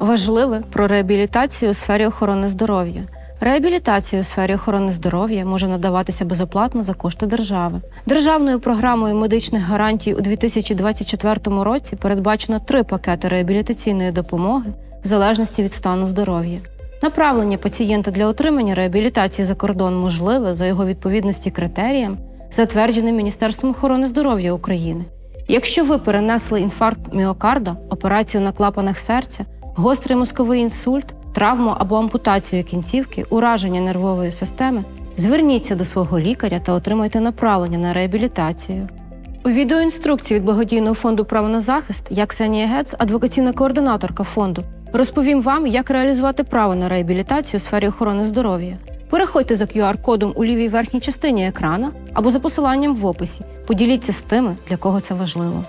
Важливе про реабілітацію у сфері охорони здоров'я. Реабілітація у сфері охорони здоров'я може надаватися безоплатно за кошти держави. Державною програмою медичних гарантій у 2024 році передбачено три пакети реабілітаційної допомоги в залежності від стану здоров'я. Направлення пацієнта для отримання реабілітації за кордон можливе за його відповідності критеріям, затвердженим Міністерством охорони здоров'я України. Якщо ви перенесли інфаркт міокарда, операцію на клапанах серця, гострий мозковий інсульт, травму або ампутацію кінцівки, ураження нервової системи, зверніться до свого лікаря та отримайте направлення на реабілітацію. У відеоінструкції від благодійного фонду Право на захист я Ксенія Гец, адвокаційна координаторка фонду, розповім вам, як реалізувати право на реабілітацію у сфері охорони здоров'я. Переходьте за QR-кодом у лівій верхній частині екрана або за посиланням в описі. Поділіться з тими, для кого це важливо.